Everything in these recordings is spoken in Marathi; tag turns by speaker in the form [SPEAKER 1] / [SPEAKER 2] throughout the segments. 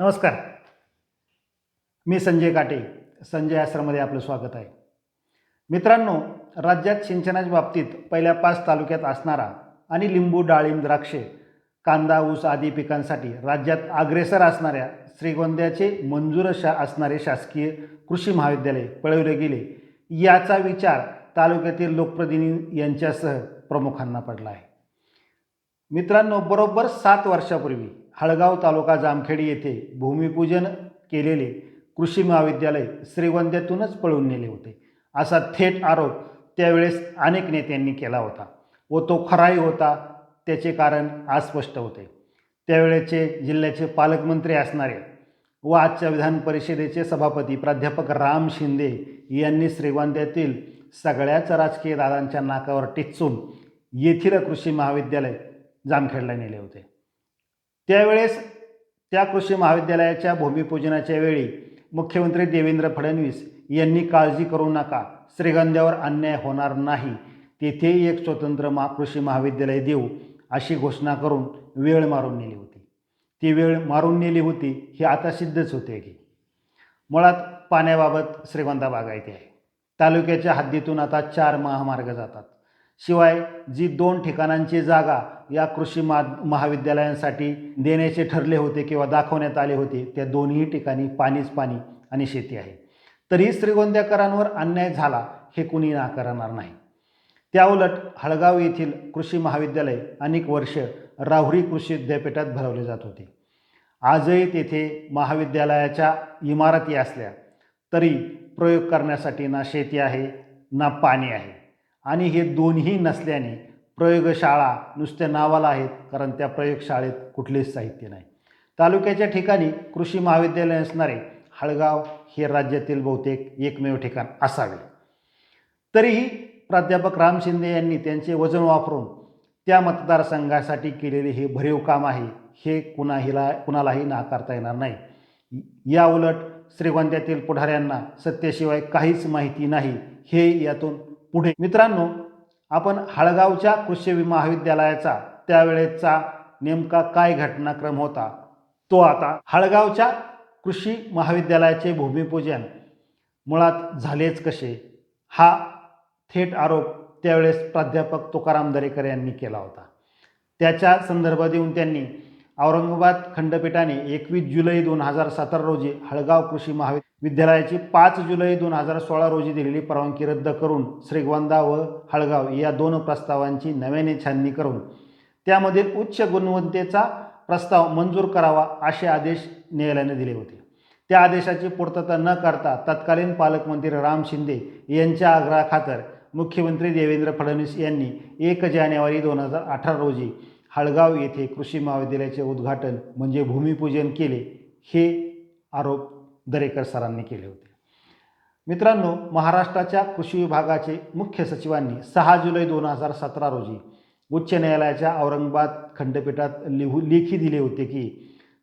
[SPEAKER 1] नमस्कार. मी संजय काटे संजय आश्रममध्ये आपलं स्वागत आहे. मित्रांनो राज्यात सिंचनाच्या बाबतीत पहिल्या पाच तालुक्यात असणारा आणि लिंबू डाळिंब द्राक्षे कांदा ऊस आदी पिकांसाठी राज्यात अग्रेसर असणाऱ्या श्रीगोंद्याचे मंजूर शा असणारे शासकीय कृषी महाविद्यालय पळवले गेले. याचा विचार तालुक्यातील लोकप्रतिनिधी यांच्यासह प्रमुखांना पडला आहे. मित्रांनो बरोबर सात वर्षापूर्वी हळगाव तालुका जामखेडी येथे भूमिपूजन केलेले कृषी महाविद्यालय श्रीगोंद्यातूनच पळून नेले होते. असा थेट आरोप त्यावेळेस अनेक नेत्यांनी केला होता व तो खराही होता त्याचे कारण आज स्पष्ट होते. त्यावेळेचे जिल्ह्याचे पालकमंत्री असणारे व आजच्या विधान परिषदेचे सभापती प्राध्यापक राम शिंदे यांनी श्रीगोंद्यातील सगळ्याच राजकीय दादांच्या नाकावर टिचून येथील कृषी महाविद्यालय जामखेडला नेले होते. त्यावेळेस त्या कृषी महाविद्यालयाच्या भूमिपूजनाच्या वेळी मुख्यमंत्री देवेंद्र फडणवीस यांनी काळजी करू नका श्रीगंध्यावर अन्याय होणार नाही तेथेही एक स्वतंत्र मा कृषी महाविद्यालय देऊ अशी घोषणा करून वेळ मारून नेली होती. ती वेळ मारून नेली होती हे आता सिद्धच होते की. मुळात पाण्याबाबत श्रीगोंदा बागायती आहे. तालुक्याच्या हद्दीतून आता चार महामार्ग जातात. शिवाय जी दोन ठिकाणांची जागा या कृषी मा महाविद्यालयांसाठी देण्याचे ठरले होते किंवा दाखवण्यात आले होते त्या दोन्ही ठिकाणी पाणीच पाणी आणि शेती आहे. तरीही श्रीगोंद्याकरांवर अन्याय झाला हे कुणी नाकारणार नाही. त्याउलट हळगाव येथील कृषी महाविद्यालय अनेक वर्ष राहुरी कृषी विद्यापीठात भरवले जात होते. आजही तेथे महाविद्यालयाच्या इमारती असल्या तरी प्रयोग करण्यासाठी ना शेती आहे ना पाणी आहे. आणि हे दोन्ही नसल्याने प्रयोगशाळा नुसत्या नावाला आहेत कारण त्या प्रयोगशाळेत कुठलेच साहित्य नाही. तालुक्याच्या ठिकाणी कृषी महाविद्यालय असणारे हळगाव हे राज्यातील बहुतेक एकमेव ठिकाण असावे. तरीही प्राध्यापक राम शिंदे यांनी त्यांचे वजन वापरून त्या मतदारसंघासाठी केलेले हे भरीव काम आहे हे कुणाहीला कुणालाही नाकारता येणार नाही. या उलट श्रीगोंद्यातील पुढाऱ्यांना सत्तेशिवाय काहीच माहिती नाही हे यातून पुढे. मित्रांनो आपण हळगावच्या कृषी महाविद्यालयाचा त्यावेळेचा नेमका काय घटनाक्रम होता? तो आता हळगावच्या कृषी महाविद्यालयाचे भूमिपूजन मुळात झालेच कसे? हा थेट आरोप त्यावेळेस प्राध्यापक तुकाराम दरेकर यांनी केला होता. त्याच्या संदर्भ देऊन त्यांनी औरंगाबाद खंडपीठाने एकवीस जुलै दोन हजार सतरा रोजी हळगाव कृषी विद्यालयाची पाच जुलै दोन हजार सोळा रोजी दिलेली परवानगी रद्द करून श्रीगोंदा व हळगाव या दोन प्रस्तावांची नव्याने छाननी करून त्यामधील उच्च गुणवत्तेचा प्रस्ताव मंजूर करावा असे आदेश न्यायालयाने दिले होते. त्या आदेशाची पूर्तता न करता तत्कालीन पालकमंत्री राम शिंदे यांच्या आग्रहाखातर मुख्यमंत्री देवेंद्र फडणवीस यांनी एक जानेवारी दोन हजार अठरा रोजी हळगाव येथे कृषी महाविद्यालयाचे उद्घाटन म्हणजे भूमिपूजन केले हे आरोप दरेकर सरांनी केले होते. मित्रांनो महाराष्ट्राच्या कृषी विभागाचे मुख्य सचिवांनी सहा जुलै दोन हजार सतरा रोजी उच्च न्यायालयाच्या औरंगाबाद खंडपीठात लिहू लेखी दिले होते की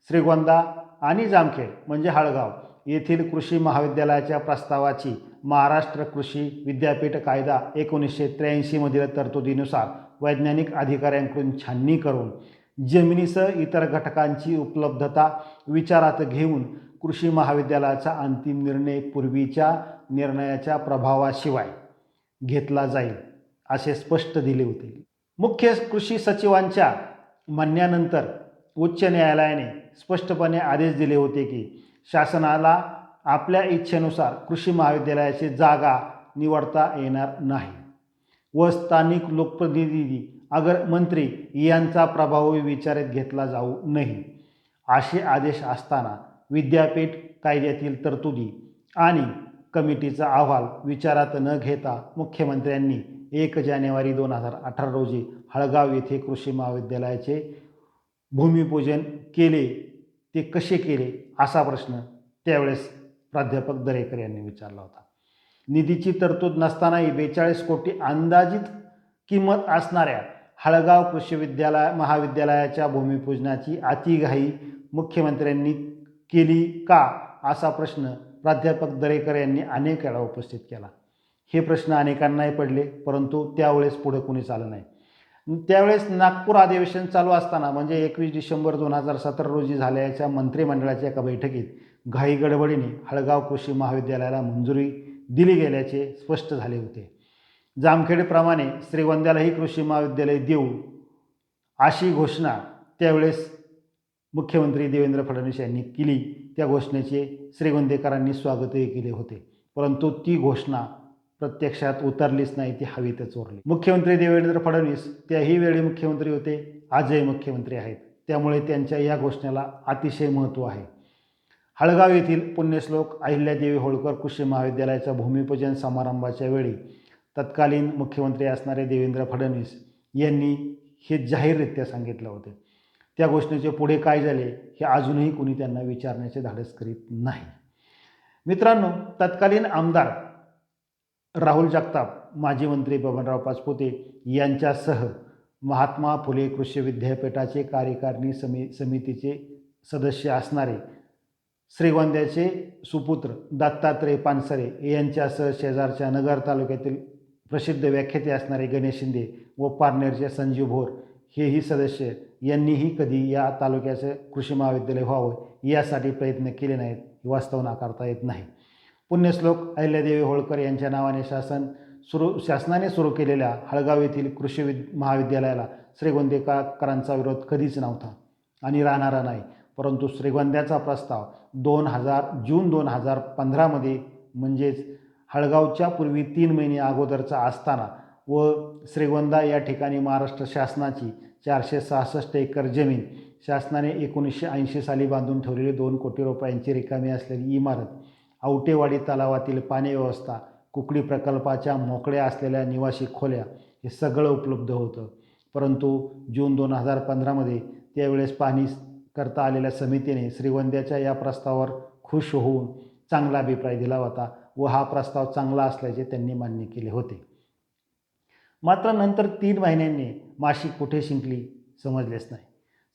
[SPEAKER 1] श्रीगोंदा आणि जामखेड म्हणजे हळगाव येथील कृषी महाविद्यालयाच्या प्रस्तावाची महाराष्ट्र कृषी विद्यापीठ कायदा एकोणीसशे त्र्याऐंशीमधील तरतुदीनुसार वैज्ञानिक अधिकाऱ्यांकडून छाननी करून जमिनीसह इतर घटकांची उपलब्धता विचारात घेऊन कृषी महाविद्यालयाचा अंतिम निर्णय पूर्वीच्या निर्णयाच्या प्रभावाशिवाय घेतला जाईल असे स्पष्ट दिले होते. मुख्य कृषी सचिवांच्या म्हणण्यानंतर उच्च न्यायालयाने स्पष्टपणे आदेश दिले होते की शासनाला आपल्या इच्छेनुसार कृषी महाविद्यालयाची जागा निवडता येणार नाही. व स्थानिक लोकप्रतिनिधी अगर मंत्री यांचा प्रभावही विचारात घेतला जाऊ नये असे आदेश असताना विद्यापीठ कायद्यातील तरतुदी आणि कमिटीचा अहवाल विचारात न घेता मुख्यमंत्र्यांनी एक जानेवारी दोन हजार अठरा रोजी हळगाव येथे कृषी महाविद्यालयाचे भूमिपूजन केले ते कसे केले असा प्रश्न त्यावेळेस प्राध्यापक दरेकर यांनी विचारला होता. निधीची तरतूद नसतानाही बेचाळीस कोटी अंदाजित किंमत असणाऱ्या हळगाव कृषी विद्यालय महाविद्यालयाच्या भूमिपूजनाची अतिघाई मुख्यमंत्र्यांनी केली का? असा प्रश्न प्राध्यापक दरेकर यांनी अनेक वेळा उपस्थित केला. हे प्रश्न अनेकांनाही पडले परंतु त्यावेळेस पुढे कोणीच आलं नाही. त्यावेळेस नागपूर अधिवेशन चालू असताना म्हणजे एकवीस डिसेंबर दोन हजार सतरा रोजी झाल्याच्या मंत्रिमंडळाच्या एका बैठकीत घाई गडबडीने हळगाव कृषी महाविद्यालयाला मंजुरी दिली गेल्याचे स्पष्ट झाले होते. जामखेडप्रमाणे श्रीगोंद्यालाही कृषी महाविद्यालय देऊ अशी घोषणा त्यावेळेस मुख्यमंत्री देवेंद्र फडणवीस यांनी केली. त्या घोषणेचे श्रीगोंदेकरांनी स्वागतही केले होते. परंतु ती घोषणा प्रत्यक्षात उतरलीच नाही ती हवेतच चोरली मुख्यमंत्री देवेंद्र फडणवीस त्याही वेळी मुख्यमंत्री होते आजही मुख्यमंत्री आहेत. त्यामुळे त्यांच्या या घोषणेला अतिशय महत्त्व आहे. हळगाव येथील पुण्यश्लोक अहिल्यादेवी होळकर कृषी महाविद्यालयाच्या भूमिपूजन समारंभाच्या वेळी तत्कालीन मुख्यमंत्री असणारे देवेंद्र फडणवीस यांनी हे जाहीररित्या सांगितलं होते. त्या घोषणेचे पुढे काय झाले हे अजूनही कुणी त्यांना विचारण्याचे धाडस करीत नाही. मित्रांनो तत्कालीन आमदार राहुल जगताप माजी मंत्री बबनराव पाचपुते यांच्यासह महात्मा फुले कृषी विद्यापीठाचे कार्यकारिणी समी समितीचे सदस्य असणारे श्रीगोंद्याचे सुपुत्र दत्तात्रय पानसरे यांच्यासह शेजारच्या नगर तालुक्यातील प्रसिद्ध व्याख्याते असणारे गणेश शिंदे व पारनेरचे संजीव भोर हेही सदस्य यांनीही कधी या तालुक्याचं कृषी महाविद्यालय व्हावं यासाठी प्रयत्न केले नाहीत वास्तव नाकारता येत नाही. पुण्यश्लोक अहिल्यादेवी होळकर यांच्या नावाने शासन सुरू शासनाने सुरू केलेल्या हळगाव येथील कृषी विद महाविद्यालयाला श्रीगोंदेकरांचा विरोध कधीच नव्हता आणि राहणारा नाही. परंतु श्रीगोंद्याचा प्रस्ताव दोन हजार जून दोन हजार पंधरामध्ये म्हणजेच हळगावच्या पूर्वी तीन महिने अगोदरचा असताना व श्रीगोंदा या ठिकाणी महाराष्ट्र शासनाची चारशे सहासष्ट एकर जमीन शासनाने एकोणीसशे ऐंशी साली बांधून ठेवलेली दोन कोटी रुपयांची रिकामी असलेली इमारत आवटेवाडी तलावातील पाणी व्यवस्था कुकडी प्रकल्पाच्या मोकळ्या असलेल्या निवासी खोल्या हे सगळं उपलब्ध होतं. परंतु जून दोन हजार पंधरामध्ये त्यावेळेस पाहणी करता आलेल्या समितीने श्रीवंद्याच्या या प्रस्तावावर खुश होऊन चांगला अभिप्राय दिला होता व हा प्रस्ताव चांगला असल्याचे त्यांनी मान्य केले होते. मात्र नंतर तीन महिन्यांनी माशी कुठे शिंकली समजलेच नाही.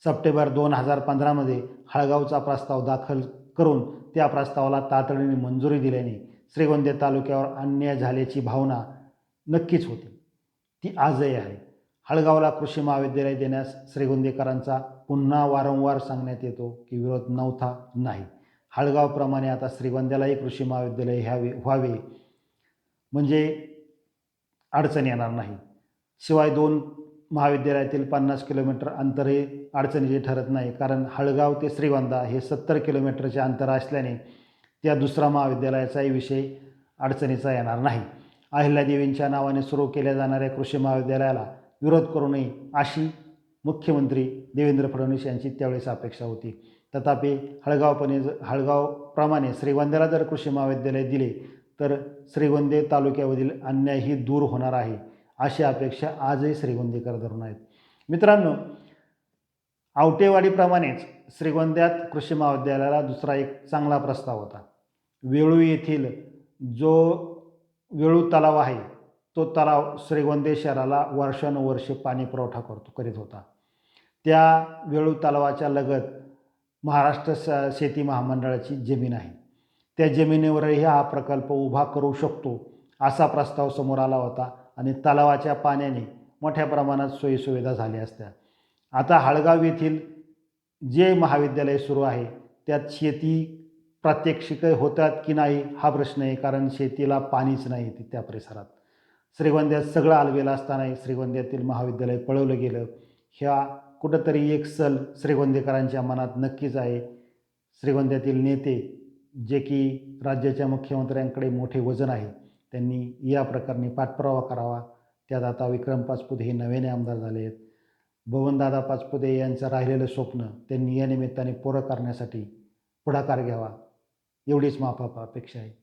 [SPEAKER 1] सप्टेंबर दोन हजार पंधरामध्ये हळगावचा प्रस्ताव दाखल करून त्या प्रस्तावाला तातडीने मंजुरी दिल्याने श्रीगोंदे तालुक्यावर अन्याय झाल्याची भावना नक्कीच होती. ती आजही आहे. हळगावला कृषी महाविद्यालय देण्यास श्रीगोंदेकरांचा पुन्हा वारंवार सांगण्यात येतो की विरोध नव्हता नाही. हळगावप्रमाणे आता श्रीगोंद्यालाही कृषी महाविद्यालय ह्यावे व्हावे. म्हणजे अडचण येणार नाही. शिवाय दोन महाविद्यालयातील पन्नास किलोमीटर अंतरही अडचणीचे ठरत नाही. कारण हळगाव ते श्रीगोंदा हे सत्तर किलोमीटरचे अंतर असल्याने त्या दुसरा महाविद्यालयाचाही विषय अडचणीचा येणार नाही. अहिल्यादेवींच्या नावाने सुरू केल्या जाणाऱ्या कृषी महाविद्यालयाला विरोध करू नये अशी मुख्यमंत्री देवेंद्र फडणवीस यांची त्यावेळेस अपेक्षा होती. तथापि हळगावपणे हळगावप्रमाणे श्रीगोंद्याला जर कृषी महाविद्यालय दिले तर श्रीगोंदे तालुक्यामधील अन्यायही दूर होणार आहे अशी अपेक्षा आजही श्रीगोंदेकर धरून आहेत. मित्रांनो आवटेवाडीप्रमाणेच श्रीगोंद्यात कृषी महाविद्यालयाला दुसरा एक चांगला प्रस्ताव होता. वेळू येथील जो वेळू तलाव आहे तो तलाव श्रीगोंदे शहराला वर्षानुवर्षे पाणी पुरवठा करतो करीत होता. त्या वेळू तलावाच्या लगत महाराष्ट्र स शेती महामंडळाची जमीन आहे. त्या जमिनीवरही हा प्रकल्प उभा करू शकतो असा प्रस्ताव समोर आला होता आणि तलावाच्या पाण्याने मोठ्या प्रमाणात सोयीसुविधा झाल्या असत्या. आता हळगाव येथील जे महाविद्यालय सुरू आहे त्यात शेती प्रात्यक्षिक होतात की नाही हा प्रश्न आहे कारण शेतीला पाणीच नाही ति- त्या परिसरात. श्रीगोंद्यात सगळं आलवेलं असतानाही श्रीगोंद्यातील महाविद्यालय पळवलं गेलं. ह्या कुठंतरी एक सल श्रीगोंदेकरांच्या मनात नक्कीच आहे. श्रीगोंद्यातील नेते जे की राज्याच्या मुख्यमंत्र्यांकडे मोठे वजन आहे त्यांनी या प्रकरणी पाठपुरावा करावा. त्यात आता विक्रम पाचपुते हे नव्याने आमदार झाले आहेत. भवनदादा पाचपुते यांचं राहिलेलं स्वप्न त्यांनी या निमित्ताने पुरं करण्यासाठी पुढाकार घ्यावा. एवढीच माफाप अपेक्षा आहे.